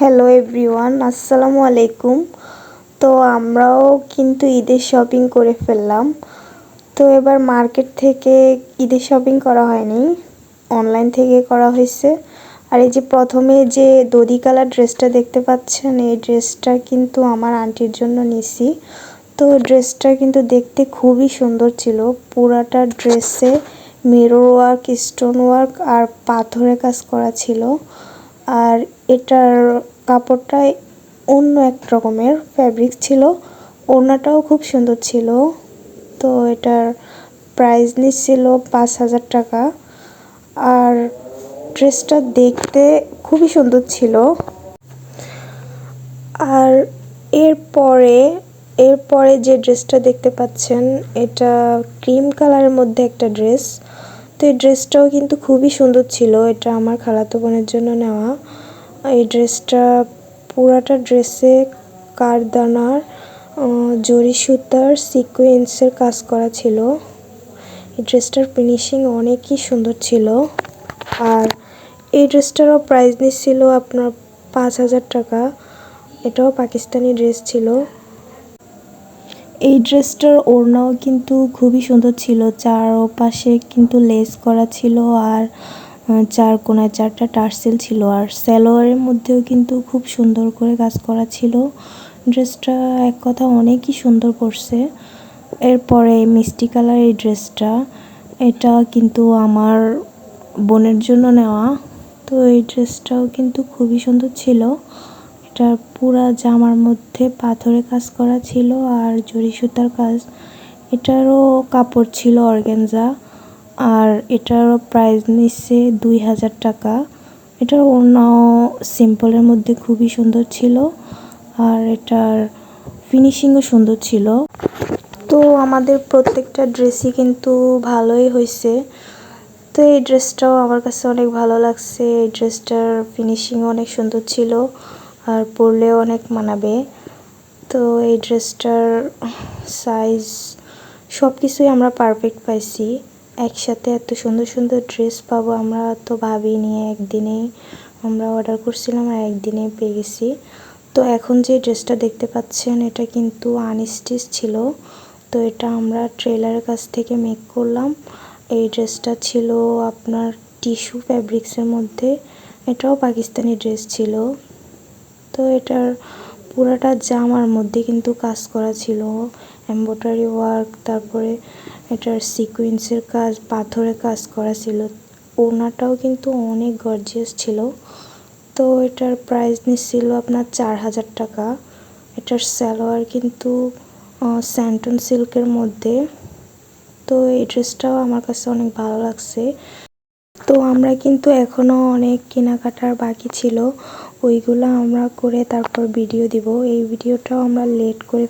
Hello everyone আসসালামু আলাইকুম তো আমরাও কিন্তু ঈদের শপিং করে ফেললাম। তো এবার মার্কেট থেকে ঈদের শপিং করা হয়নি। অনলাইন থেকে করা হয়েছে। আর এই যে প্রথমে যে দদি কালার ড্রেসটা দেখতে পাচ্ছেন, এই ড্রেসটা কিন্তু আমার আন্টির জন্য নিছি। তো ড্রেসটা কিন্তু দেখতে খুবই সুন্দর ছিল। পুরাটা ড্রেসে মিরর ওয়ার্ক স্টোন ওয়ার্ক আর পাথরের কাজ করা ছিল। আর এটার কাপড়টা অন্য এক রকমের ফ্যাব্রিক ছিল। ওড়নাটাও খুব সুন্দর ছিল। তো এটার প্রাইস নিচ্ছিল পাঁচ হাজার টাকা। আর ড্রেসটা দেখতে খুবই সুন্দর ছিল। আর এরপরে এরপরে যে ড্রেসটা দেখতে পাচ্ছেন, এটা ক্রিম কালারের মধ্যে একটা ড্রেস তো এই ড্রেসটাও কিন্তু খুবই সুন্দর ছিল। এটা আমার খালাতো বোনের জন্য নেওয়া। এই ড্রেসটা পুরাটা ড্রেসে কারদানার জরি সুতার সিকোয়েন্সের কাজ করা ছিল। এই ড্রেসটার ফিনিশিং অনেকই সুন্দর ছিল। আর এই ড্রেসটারও প্রাইস নিচ্ছিল আপনার পাঁচ হাজার টাকা। এটাও পাকিস্তানি ড্রেস ছিল। এই ড্রেসটার ওড়নাও কিন্তু খুবই সুন্দর ছিল। চার পাশে কিন্তু লেস করা ছিল আর চার কোনায় চারটা টার্সেল ছিল আর স্যালোয়ারের মধ্যেও কিন্তু খুব সুন্দর করে কাজ করা ছিল। ড্রেসটা এক কথা অনেকই সুন্দর পড়ছে এরপরে মিষ্টি কালার এই ড্রেসটা, এটা কিন্তু আমার বোনের জন্য নেওয়া। তো এই ড্রেসটাও কিন্তু খুবই সুন্দর ছিল। এটার পুরা জামার মধ্যে পাথরে কাজ করা ছিল আর জরি সুতার কাজ। এটারও কাপড় ছিল অর্গেনজা। আর এটারও প্রাইস নিচ্ছে দুই হাজার টাকা। এটার অন্য সিম্পলের মধ্যে খুবই সুন্দর ছিল আর এটার ফিনিশিংও সুন্দর ছিল। তো আমাদের প্রত্যেকটা ড্রেসই কিন্তু ভালোই হয়েছে। তো এই ড্রেসটাও আমার কাছে অনেক ভালো লাগছে। এই ড্রেসটার ফিনিশিংও অনেক সুন্দর ছিল আর পরলেও অনেক মানাবে। তো এই ড্রেসটার সাইজ সব কিছুই আমরা পারফেক্ট পাইছি। একসাথে এত সুন্দর সুন্দর ড্রেস পাবো আমরা তো ভাবিনি একদিনে আমরা অর্ডার করছিলাম আর একদিনে পেয়ে গেছি। তো এখন যে ড্রেসটা দেখতে পাচ্ছেন, এটা কিন্তু আনস্টিচ ছিল। তো এটা আমরা ট্রেলারের কাছ থেকে মেক করলাম। এই ড্রেসটা ছিল আপনার টিস্যু ফ্যাব্রিক্সের মধ্যে। এটাও পাকিস্তানি ড্রেস ছিল। তো এটার পুরাটা জামার মধ্যে কিন্তু কাজ করা ছিল। এম্ব্রয়ডারি ওয়ার্ক তারপরে এটার সিকুয়েন্সের কাজ, পাথরের কাজ করা ছিল। ওনাটাও কিন্তু অনেক গর্জিয়াস ছিল। তো এটার প্রাইস নিচ্ছিল আপনার চার হাজার টাকা। এটার স্যালোয়ার কিন্তু স্যান্টন সিল্কের মধ্যে। তো এই ড্রেসটাও আমার কাছে অনেক ভালো লাগছে। তো আমরা কিন্তু এখনও অনেক কেনাকাটার বাকি ছিল। ওইগুলো আমরা করে তারপর ভিডিও দিব। এই ভিডিওটাও আমরা লেট করে